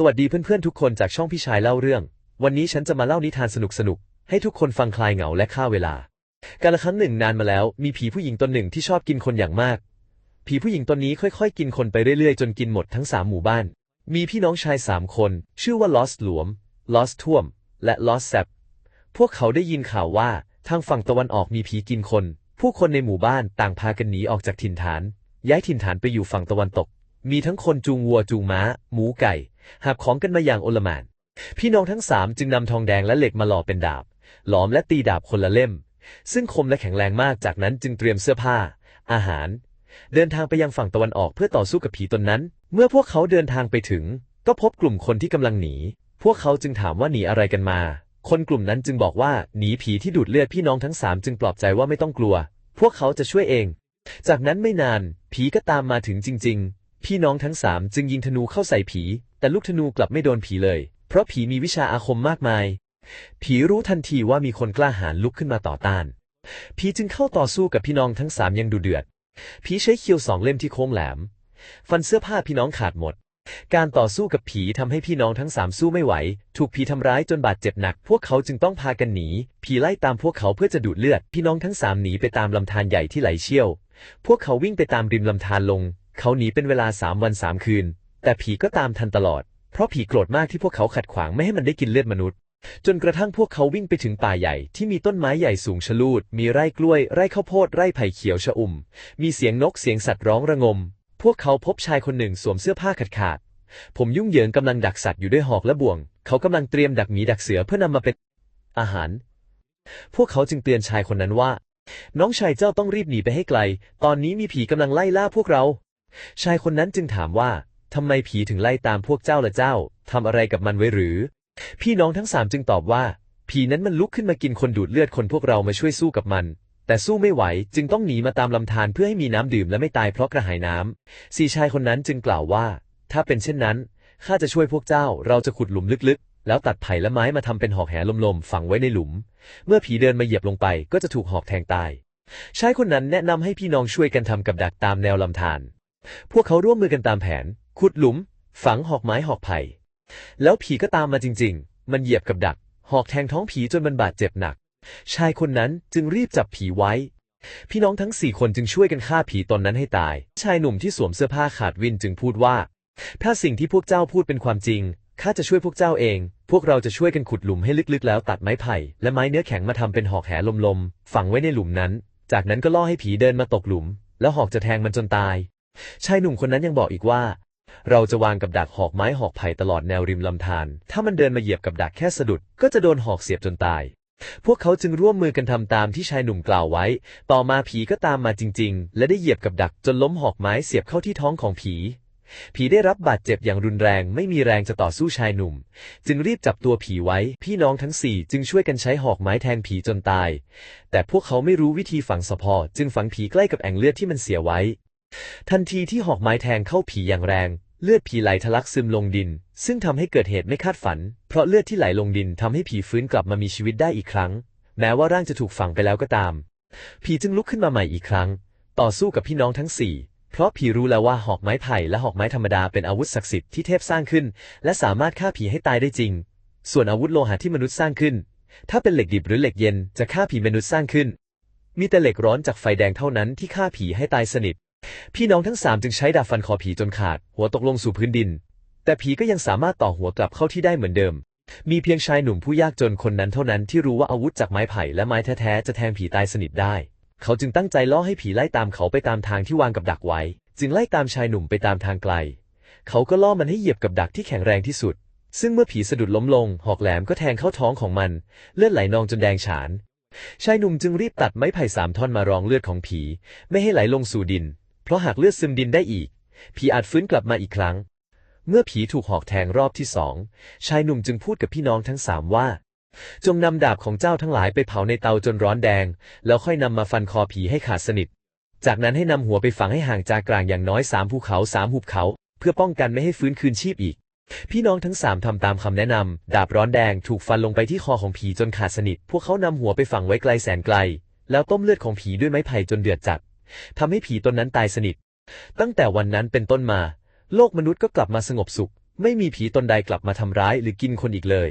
สวัสดีเพื่อนๆทุกคนจากช่องพี่ชายเล่าเรื่อง วันนี้ฉันจะมาเล่านิทานสนุกๆ ให้ทุกคนฟังคลายเหงาและฆ่าเวลา การละครั้งหนึ่งนานมาแล้ว มีผีผู้หญิงตนหนึ่งที่ชอบกินคนอย่างมาก ผีผู้หญิงตนนี้ค่อยๆ กินคนไปเรื่อยๆ จนกินหมดทั้งสามหมู่บ้าน มีพี่น้องชายสามคน ชื่อว่าลอสหลวม ลอสท่วม และลอสแซบพวกเขาได้ยินข่าวว่าทางฝั่งตะวันออกมีผีกินคน ผู้คนในหมู่บ้านต่างพากันหนีออกจากถิ่นฐาน ย้ายถิ่นฐานไปอยู่ฝั่งตะวันตก มีทั้งคนจูงวัวจูงม้า หมูไก่ หาบของกันมาอย่างโอลหม่าน พี่น้องทั้งสามจึงนำทองแดงและเหล็กมาหล่อเป็นดาบ หลอมและตีดาบคนละเล่ม ซึ่งคมและแข็งแรงมากจากนั้นจึงเตรียมเสื้อผ้า อาหาร เดินทางไปยังฝั่งตะวันออกเพื่อต่อสู้กับผีตนนั้น เมื่อพวกเขาเดินทางไปถึง ก็พบกลุ่มคนที่กำลังหนี พวกเขาจึงถามว่าหนีอะไรกันมา คนกลุ่มนั้นจึงบอกว่าหนีผีที่ดูดเลือดพี่น้องทั้งสามจึงปลอบใจว่าไม่ต้องกลัว พวกเขาจะช่วยเอง จากนั้นไม่นาน ผีก็ตามมาถึงจริง พี่น้องทั้งสามจึงยิงธนูเข้าใส่ผี แต่ลูกธนูกลับไม่โดนผีเลย เพราะผีมีวิชาอาคมมากมาย ผีรู้ทันทีว่ามีคนกล้าหาญลุกขึ้นมาต่อต้าน ผีจึงเข้าต่อสู้กับพี่น้องทั้งสามยังดูเดือด ผีใช้เคียวสองเล่มที่โค้งแหลม ฟันเสื้อผ้าพี่น้องขาดหมด การต่อสู้กับผีทำให้พี่น้องทั้งสามสู้ไม่ไหว ถูกผีทำร้ายจนบาดเจ็บหนัก พวกเขาจึงต้องพากันหนี ผีไล่ตามพวกเขาเพื่อจะดูดเลือด พี่น้องทั้งสามหนีไปตามลำธารใหญ่ที่ไหลเชี่ยว พวกเขาวิ่งไปตามริมลำธารลง เขาหนีเป็นเวลาสามวันสามคืน แต่ผีก็ตามทันตลอด เพราะผีโกรธมากที่พวกเขาขัดขวางไม่ให้มันได้กินเลือดมนุษย์ จนกระทั่งพวกเขาวิ่งไปถึงป่าใหญ่ที่มีต้นไม้ใหญ่สูงชะลูด มีไร่กล้วย ไร่ข้าวโพด ไร่ไผ่เขียวชะอุ่ม มีเสียงนกเสียงสัตว์ร้องระงม พวกเขาพบชายคนหนึ่งสวมเสื้อผ้าขาดขาดๆผมยุ่งเหยิงกำลังดักสัตว์อยู่ด้วยหอกและบ่วง เขากำลังเตรียมดักหมีดักเสือเพื่อนำมาเป็นอาหาร พวกเขาจึงเตือนชายคนนั้นว่า น้องชายเจ้าต้องรีบหนีไปให้ไกล ตอนนี้มีผีกำลังไล่ล่าพวกเรา ชายคนนั้นจึงถามว่าทำไมผีถึงไล่ตามพวกเจ้าละเจ้าทำอะไรกับมันไว้หรือ พี่น้องทั้งสามจึงตอบว่า ผีนั้นมันลุกขึ้นมากินคนดูดเลือดคนพวกเรามาช่วยสู้กับมัน แต่สู้ไม่ไหวจึงต้องหนีมาตามลำธารเพื่อให้มีน้ำดื่มและไม่ตายเพราะกระหายน้ำสี่ชายคนนั้นจึงกล่าวว่า ถ้าเป็นเช่นนั้นข้าจะช่วยพวกเจ้าเราจะขุดหลุมลึกๆ แล้วตัดไผ่และไม้มาทำเป็นหอกแหลมๆฝังไว้ในหลุม เมื่อผีเดินมาเหยียบลงไปก็จะถูกหอกแทงตายชายคนนั้นแนะนำให้พี่น้องช่วยกันทำกับดักตามแนวลำธาร พวกเขาร่วมมือกันตามแผน ขุดหลุม ฝังหอกไม้หอกไผ่แล้วผีก็ตามมาจริง ๆ มันเหยียบกับดัก หอกแทงท้องผีจนมันบาดเจ็บหนัก ชายคนนั้นจึงรีบจับผีไว้ พี่น้องทั้งสี่คนจึงช่วยกันฆ่าผีตนนั้นให้ตาย ชายหนุ่มที่สวมเสื้อผ้าขาดวินจึงพูดว่า ถ้าสิ่งที่พวกเจ้าพูดเป็นความจริง ข้าจะช่วยพวกเจ้าเอง พวกเราจะช่วยกันขุดหลุมให้ลึกๆ แล้วตัดไม้ไผ่และไม้เนื้อแข็งมาทำเป็นหอกแหลมๆ ฝังไว้ในหลุมนั้น จากนั้นก็ล่อให้ผีเดินมาตกหลุม แล้วหอกจะแทงมันจนตาย ชายหนุ่มคนนั้นยังบอกอีกว่า เราจะวางกับดักหอกไม้หอกไผ่ตลอดแนวริมลำธารถ้ามันเดินมาเหยียบกับดักแค่สะดุด ก็จะโดนหอกเสียบจนตาย พวกเขาจึงร่วมมือกันทำตามที่ชายหนุ่มกล่าวไว้ ต่อมาผีก็ตามมาจริง ๆ และได้เหยียบกับดักจนล้มหอกไม้เสียบเข้าที่ท้องของผีผีได้รับบาดเจ็บอย่างรุนแรงไม่มีแรงจะต่อสู้ชายหนุ่ม จึงรีบจับตัวผีไว้ พี่น้องทั้งสี่จึงช่วยกันใช้หอกไม้แทงผีจนตาย แต่พวกเขาไม่รู้วิธีฝังสะพอ จึงฝังผีใกล้กับแอ่งเลือดที่มันเสียไว้ ทันทีที่หอกไม้แทงเข้าผีอย่างแรง เลือดผีไหลทะลักซึมลงดิน ซึ่งทำให้เกิดเหตุไม่คาดฝัน เพราะเลือดที่ไหลลงดินทำให้ผีฟื้นกลับมามีชีวิตได้อีกครั้ง แม้ว่าร่างจะถูกฝังไปแล้วก็ตาม ผีจึงลุกขึ้นมาใหม่อีกครั้ง ต่อสู้กับพี่น้องทั้งสี่เพราะผีรู้แล้วว่าหอกไม้ไผ่และหอกไม้ธรรมดาเป็นอาวุธศักดิ์สิทธิ์ที่เทพสร้างขึ้น และสามารถฆ่าผีให้ตายได้จริง ส่วนอาวุธโลหะที่มนุษย์สร้างขึ้น ถ้าเป็นเหล็กดิบหรือเหล็กเย็นจะฆ่าผีมนุษย์สร้างขึ้น มีแต่เหล็กร้อนจากไฟแดงเท่านั้นที่ฆ่าผีให้ตายสนิท พี่น้องทั้งสามจึงใช้ดาบฟันคอผีจนขาด หัวตกลงสู่พื้นดิน แต่ผีก็ยังสามารถต่อหัวกลับเข้าที่ได้เหมือนเดิม มีเพียงชายหนุ่มผู้ยากจนคนนั้นเท่านั้นที่รู้ว่าอาวุธจากไม้ไผ่และไม้แท้ๆจะแทงผีตายสนิทได้ เขาจึงตั้งใจล่อให้ผีไล่ตามเขาไปตามทางที่วางกับดักไว้ จึงไล่ตามชายหนุ่มไปตามทางไกล เขาก็ล่อมันให้เหยียบกับดักที่แข็งแรงที่สุด ซึ่งเมื่อผีสะดุดล้มลง หอกแหลมก็แทงเข้าท้องของมัน เลือดไหลนองจนแดงฉาน ชายหนุ่มจึงรีบตัดไม้ไผ่สามท่อนมารองเลือดของผี ไม่ให้ไหลลงสู่ดิน เพราะหากเลือดซึมดินได้อีก ผีอาจฟื้นกลับมาอีกครั้ง เมื่อผีถูกหอกแทงรอบที่สอง ชายหนุ่มจึงพูดกับพี่น้องทั้งสามว่า จงนำดาบของเจ้าทั้งหลายไปเผาในเตาจนร้อนแดง แล้วค่อยนำมาฟันคอผีให้ขาดสนิท จากนั้นให้นำหัวไปฝังให้ห่างจากกลางอย่างน้อยสามภูเขาสามหุบเขา เพื่อป้องกันไม่ให้ฟื้นคืนชีพอีก พี่น้องทั้งสามทำตามคำแนะนำดาบร้อนแดงถูกฟันลงไปที่คอของผีจนขาดสนิท พวกเขานำหัวไปฝังไว้ไกลแสนไกล แล้วต้มเลือดของผีด้วยไม้ไผ่จนเดือดจัด ทำให้ผีตนนั้นตายสนิท ตั้งแต่วันนั้นเป็นต้นมา โลกมนุษย์ก็กลับมาสงบสุข ไม่มีผีตนใดกลับมาทำร้ายหรือกินคนอีกเลย